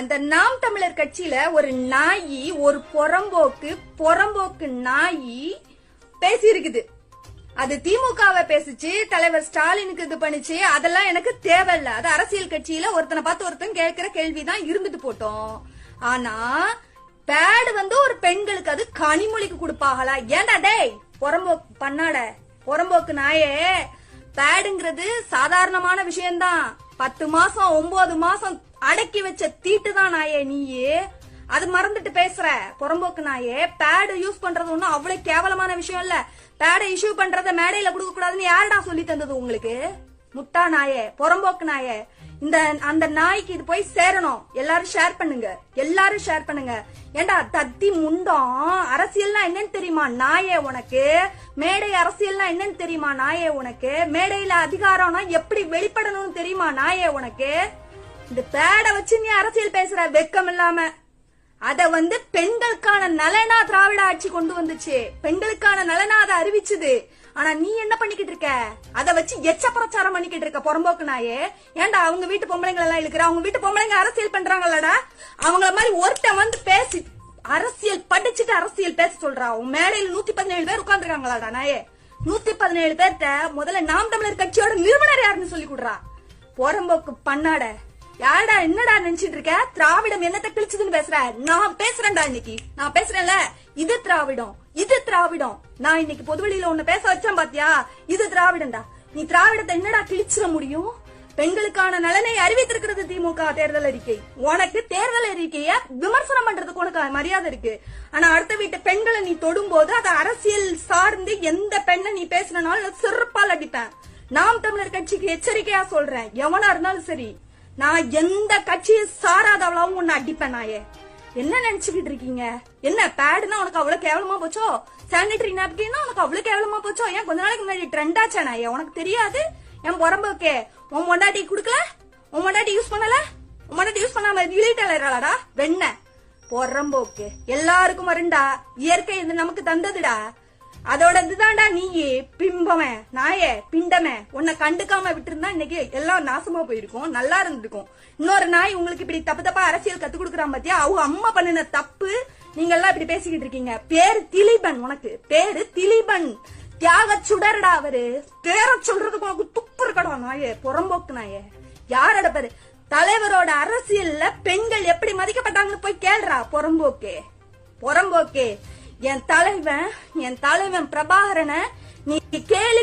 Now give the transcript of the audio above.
அந்த நாம் தமிழர் கட்சியில ஒரு நாயி ஒரு புறம்போக்கு புறம்போக்கு நாயி பேசியிருக்குது. அது திமுகவை பேசிச்சு தலைவர் ஸ்டாலினுக்கு இது பண்ணுச்சு அதெல்லாம் எனக்கு தேவையில்ல. அது அரசியல் கட்சியில ஒருத்தனை பார்த்து ஒருத்தன் கேட்கிற கேள்விதான் இருந்துட்டு போட்டோம். ஆனா பேடு வந்து ஒரு பெண்களுக்கு அது கனிமொழிக்கு கொடுப்பாங்களா? ஏன்டா டேய் புறம்போக்கு பண்ணாட புறம்போக்கு நாயே பேடுங்கிறது சாதாரணமான விஷயம்தான். பத்து மாசம் ஒன்பது மாசம் அடக்கி வச்ச தீட்டு தான் நாயே நீயே. அது மறந்துட்டு பேசுற புறம்போக்கு நாயே. பேடு யூஸ் பண்றது ஒண்ணும் அவ்வளவு கேவலமான விஷயம் இல்ல. பேடை இஷ்யூ பண்றத மேடையில கொடுக்க கூடாதுன்னு யாருடா சொல்லி தந்தது உங்களுக்கு? முட்டா நாயே புறம்போக்கு நாயே. இந்த அந்த நாய்க்கு இது போய் சேரணும். எல்லாரும் ஷேர் பண்ணுங்க. எல்லாரும் ஷேர் பண்ணுங்க. ஏண்டா தத்தி முண்டம்? அரசியல்னா என்னன்னு தெரியுமா நாயே உனக்கு? மேடை அரசியல்னா என்னன்னு தெரியுமா நாயே உனக்கு? மேடையில அதிகாரம்னா எப்படி வெளிப்படணும்னு தெரியுமா நாயே உனக்கு? இந்த பேட வச்சு நீ அரசியல் பேசுற வெக்கம் இல்லாம. அத வந்து பெண்களுக்கான நலனா திராவிட ஆட்சி கொண்டு வந்துச்சு. பெண்களுக்கான நலனா அதை அறிவிச்சது. ஆனா நீ என்ன பண்ணிக்கிட்டு இருக்க? அத வச்சு எச்ச பிரச்சாரம் பண்ணிக்கிட்டு இருக்க புறம்போக்கு நாயே. ஏன்டா அவங்க வீட்டு பொம்பளைங்க எல்லாம் இழுக்கிற? அவங்க வீட்டு பொம்பளைங்க அரசியல் பண்றாங்கல்லடா. அவங்கள மாதிரி ஒருத்தன் வந்து பேசி அரசியல் படிச்சுட்டு அரசியல் பேச சொல்றா. உன் மேடையில் நூத்தி பதினேழு பேர் உட்கார்ந்துருக்காங்களாடா நாயே. நூத்தி பதினேழு பேர்த்த முதல்ல நாம் தமிழர் கட்சியோட நிறுவனர் யாருன்னு சொல்லி கொடுறா. புறம்போக்கு பண்ணாட. யாரடா என்னடா நினைச்சிட்டு இருக்க? திராவிடம் என்னத்த கிழிச்சதுன்னு பேசுற? நான் பேசுறேன்டா இன்னைக்கு. நான் பேசுறேன்ல. இது திராவிடம். இது திராவிடம். நான் இன்னைக்கு பொதுவெளியில ஒண்ணு பேச வச்சேன் பாத்தியா? இது திராவிடம்டா. நீ திராவிடத்தை என்னடா கிழிச்சிட முடியும்? பெண்களுக்கான நலனை அறிவித்திருக்கிறது திமுக தேர்தல் அறிக்கை. உனக்கு தேர்தல் அறிக்கைய விமர்சனம் பண்றதுக்கு உனக்கு மரியாதை இருக்கு. ஆனா அடுத்த வீட்டு பெண்களை நீ தொடும்போது அதை அரசியல் சார்ந்து எந்த பெண்ணை நீ பேசினாலும் சிறப்பால் அடிப்பேன். நாம் தமிழர் கட்சிக்கு எச்சரிக்கையா சொல்றேன். எவனா இருந்தாலும் சரி. நான் எந்த கட்சியை சாராதவளாவும் உன்னை அடிப்பேன் நாயே. என்ன நினைச்சுக்கிட்டு இருக்கீங்க? என்ன பேடுனா உனக்கு அவ்வளவு கேவலமா போச்சோ? சானிட்டரி நாப்கின்னா உனக்கு அவ்வளவு கேவலமா போச்சோ? ஏன் கொஞ்ச நாளைக்கு முன்னாடி ட்ரெண்ட் ஆச்சா நாயே? உனக்கு தெரியாது? என் புறம்போக்கே உன் மொண்டாட்டி குடுக்கல? உன் மொண்டாட்டி யூஸ் பண்ணல? உன் மொண்டாட்டி யூஸ் பண்ணாம இழிட்டாளராடா வெண்ண பொறம்போக்கு எல்லாருக்கும் வருண்டா இயற்கை இது நமக்கு தந்ததுடா. அதோட இதுதான்டா நீ பிம்பவன் நாயே பிண்டமே. உன்னை கண்டுக்காம விட்டுருந்தா இன்னைக்கு எல்லாம் நாசமா போயிருக்கும் நல்லா இருந்திருக்கும். இன்னொரு நாய் உங்களுக்கு இப்படி தப்பு தப்பா அரசியல் கத்து கொடுக்குறான் பாத்தியா? அவங்க அம்மா பண்ணின தப்பு நீங்க எல்லாம் இப்படி பேசிக்கிட்டு இருக்கீங்க. பேரு திலீபன் உனக்கு. பேரு திலீபன். தியாக சுடர்டா அவரு. பேர சொல்றதுக்கு உனக்கு துப்பு இருக்கடா நாயே புறம்போக்கு நாயே. யாரோட பேரு? தலைவரோட அரசியல்ல பெண்கள் எப்படி மதிக்கப்பட்டாங்கன்னு போய் கேள்றா புறம்போக்கே. புறம்போக்கே. என் தலைவன் என் தலைவன் பிரபாகரனை நீ கேள்வி